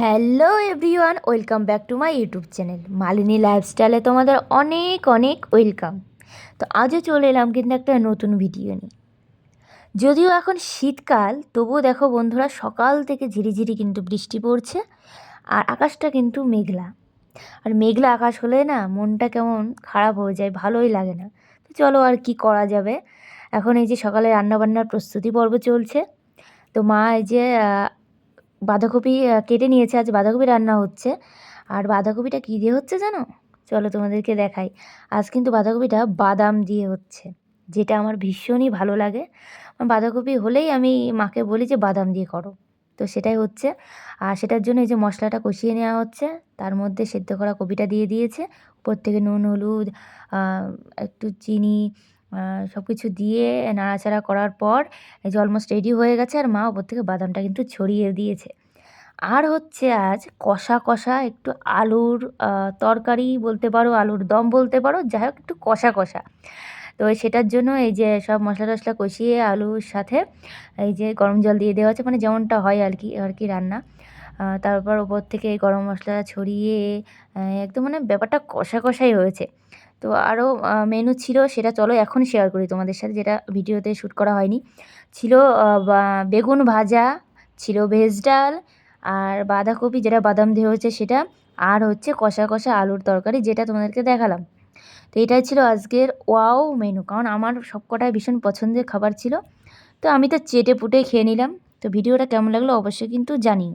Hello everyone, welcome back to my YouTube channel Malini লাইফস্টাইলে তোমাদের অনেক অনেক ওয়েলকাম। তো আজও চলে এলাম কিন্তু একটা নতুন ভিডিও নিয়ে। যদিও এখন শীতকাল, তবুও দেখো বন্ধুরা সকাল থেকে ঝিরিঝিরি কিন্তু বৃষ্টি পড়ছে আর আকাশটা কিন্তু মেঘলা। আর মেঘলা আকাশ হলে না মনটা কেমন খারাপ হয়ে যায়, ভালোই লাগে না। তো চলো আর কি করা যাবে? এখন এই যে সকালে রান্নাবান্নার প্রস্তুতি পর্ব চলছে। তো মা এই যে বাঁধাকপি কেটে নিয়েছে, আজ বাঁধাকপি রান্না হচ্ছে। আর বাঁধাকপিটা কী দিয়ে হচ্ছে জানো? চলো তোমাদেরকে দেখাই। আজ কিন্তু বাঁধাকপিটা বাদাম দিয়ে হচ্ছে, যেটা আমার ভীষণই ভালো লাগে। বাঁধাকপি হলেই আমি মাকে বলি যে, বাদাম দিয়ে করো। তো সেটাই হচ্ছে। আর সেটার জন্য এই যে মশলাটা কষিয়ে নেওয়া হচ্ছে, তার মধ্যে সেদ্ধ করা কপিটা দিয়ে দিয়েছে। উপর থেকে নুন, হলুদ একটু চিনি সব কিছু দিয়ে নাড়াচাড়া করার পর, এই যে অলমোস্ট রেডি হয়ে গেছে আর মা ওপর থেকে বাদামটা কিন্তু ছড়িয়ে দিয়েছে। আর হচ্ছে আজ কষা কষা একটু আলুর তরকারি বলতে পারো, আলুর দম বলতে পারো, যাই হোক একটু কষা কষা। তো সেটার জন্য এই যে সব মশলা টশলা কষিয়ে আলুর সাথে এই যে গরম জল দিয়ে দেওয়া হচ্ছে মানে যেমনটা হয় আর কি আর কি রান্না। তারপর ওপর থেকে গরম মশলা ছড়িয়ে একদম মানে ব্যাপারটা কষা কষাই হয়েছে। তো আরও মেনু ছিল সেটা চলো এখন শেয়ার করি তোমাদের সাথে, যেটা ভিডিওতে শ্যুট করা হয়নি। ছিল বেগুন ভাজা, ছিল ভেজ ডাল, আর বাঁধাকপি, যেটা বাদাম দিয়ে হয়েছে সেটা, আর হচ্ছে কষা কষা আলুর তরকারি, যেটা তোমাদেরকে দেখালাম। তো এটাই ছিল আজকের ওয়াও মেনু কারণ আমার সবকটাই ভীষণ পছন্দের খাবার ছিল। তো আমি তো চেটে পুটে খেয়ে নিলাম। তো ভিডিওটা কেমন লাগল অবশ্যই কিন্তু জানিও।